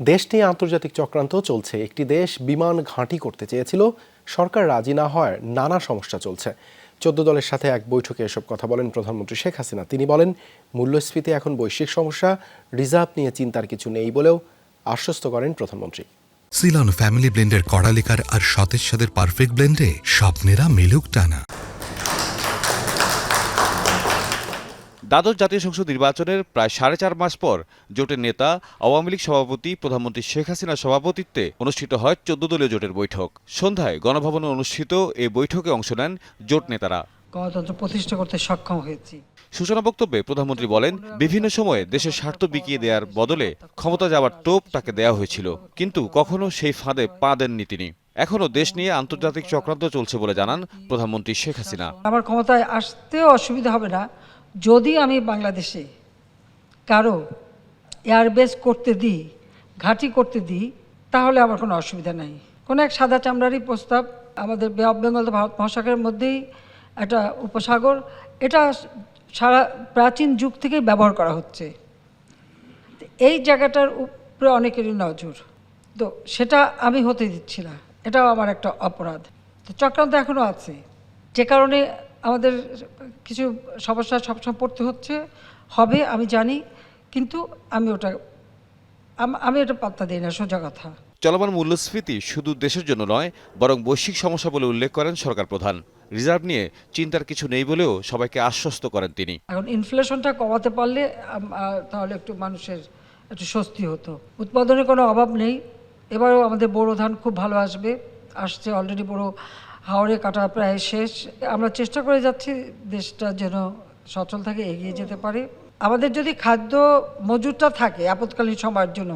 দেশ নিয়ে আন্তর্জাতিক চক্রান্ত চলছে। একটি দেশ বিমান ঘাঁটি করতে চেয়েছিল, সরকার রাজি না হওয়ার নানা সমস্যা চলছে। চোদ্দ দলের সাথে এক বৈঠকে এসব কথা বলেন প্রধানমন্ত্রী শেখ হাসিনা। তিনি বলেন, মূল্যস্ফীতি এখন বৈশ্বিক সমস্যা, রিজার্ভ নিয়ে চিন্তার কিছু নেই বলেও আশ্বস্ত করেন প্রধানমন্ত্রী। সিলন ফ্যামিলি ব্লেন্ডের কড়ালিকার আর সতেজ সাদের পারফেক্ট ব্লেন্ডে স্বপ্নেরা মেলুক টানা। দ্বাদশ জাতীয় সংসদ নির্বাচনের প্রায় সাড়ে চার মাস পর জোটের নেতা আওয়ামী লীগ সভাপতি প্রধানমন্ত্রী শেখ হাসিনার সভাপতিত্বে অনুষ্ঠিত হয় চোদ্দ দলীয় জোটের বৈঠক। সন্ধ্যায় গণভবনে অনুষ্ঠিত এই বৈঠকে অংশ নেন জোট নেতারা। গণতন্ত্র প্রতিষ্ঠা করতে সক্ষম হয়েছি। সূচনা বক্তব্যে প্রধানমন্ত্রী বলেন বিভিন্ন সময়ে দেশের স্বার্থ বিকিয়ে দেওয়ার বদলে ক্ষমতা যাওয়ার টোপ তাকে দেওয়া হয়েছিল কিন্তু কখনো সেই ফাঁদে পা দেননি তিনি। এখনও দেশ নিয়ে আন্তর্জাতিক চক্রান্ত চলছে বলে জানান প্রধানমন্ত্রী শেখ হাসিনা। আমার ক্ষমতায় আসতেও অসুবিধা হবে না যদি আমি বাংলাদেশে কারও এয়ারবেস করতে দিই, ঘাঁটি করতে দিই, তাহলে আমার কোনো অসুবিধা নাই। কোনো এক সাদা চামড়ারই প্রস্তাব আমাদের বে বেঙ্গল ভারত মহাসাগরের মধ্যেই একটা উপসাগর, এটা সারা প্রাচীন যুগ থেকেই ব্যবহার করা হচ্ছে। এই জায়গাটার উপরে অনেকেরই নজর। তো সেটা আমি হতে দিচ্ছি না। এটাও আমার একটা অপরাধ। তো চক্রান্ত এখনও আছে। যে কারণে আমাদের কিছু সমস্যা সবসময় পড়তে হচ্ছে হবে আমি জানি কিন্তু আমি ওটা আমি ওটা পাত্তা দিই না সোজা কথা। চলমান মূল্যস্ফীতি শুধু দেশের জন্য নয় বরং বৈশ্বিক সমস্যা বলে উল্লেখ করেন সরকার প্রধান। রিজার্ভ নিয়ে চিন্তার কিছু নেই বলেও সবাইকে আশ্বস্ত করেন তিনি। এখন ইনফ্লেশনটা কমাতে পারলে তাহলে একটু মানুষের একটু স্বস্তি হতো। উৎপাদনের কোনো অভাব নেই। এবারেও আমাদের বোরো ধান খুব ভালো আসবে আসছে অলরেডি বড় হাওড়ে কাটা প্রায় শেষ। আমরা চেষ্টা করে যাচ্ছি দেশটা যেন সচল থাকে এগিয়ে যেতে পারে। আমাদের যদি খাদ্য মজুরটা থাকে আপৎকালীন সময়ের জন্য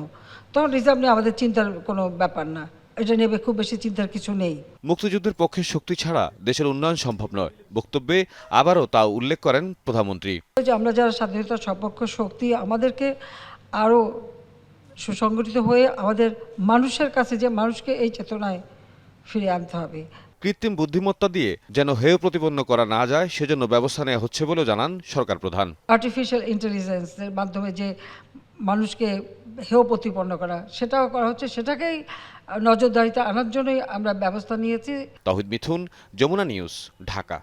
তখন রিজার্ভ নিয়ে আমাদের চিন্তার কোনো ব্যাপার না। এটা নেবে খুব বেশি চিন্তার কিছু নেই। মুক্তিযুদ্ধের পক্ষে শক্তি ছাড়া দেশের উন্নয়ন সম্ভব নয় বক্তব্যে আবারও তা উল্লেখ করেন প্রধানমন্ত্রী। যে আমরা যারা স্বাধীনতা সপক্ষ শক্তি আমাদেরকে আরও সুসংগঠিত হয়ে আমাদের মানুষের কাছে যে মানুষকে এই চেতনায় ফিরিয়ে আনতে হবে কৃত্রিম বুদ্ধিমত্তা দিয়ে যেন হেয় প্রতিপন্ন করা না যায় সেজন্য ব্যবস্থা নেওয়া হচ্ছে বলেও জানান সরকার প্রধান। আর্টিফিশিয়াল ইন্টেলিজেন্সের মাধ্যমে যে মানুষকে হেয় প্রতিপন্ন করা সেটাও করা হচ্ছে সেটাকেই নজরদারিতে আনার জন্যই আমরা ব্যবস্থা নিয়েছি। তহিদ মিথুন যমুনা নিউজ ঢাকা।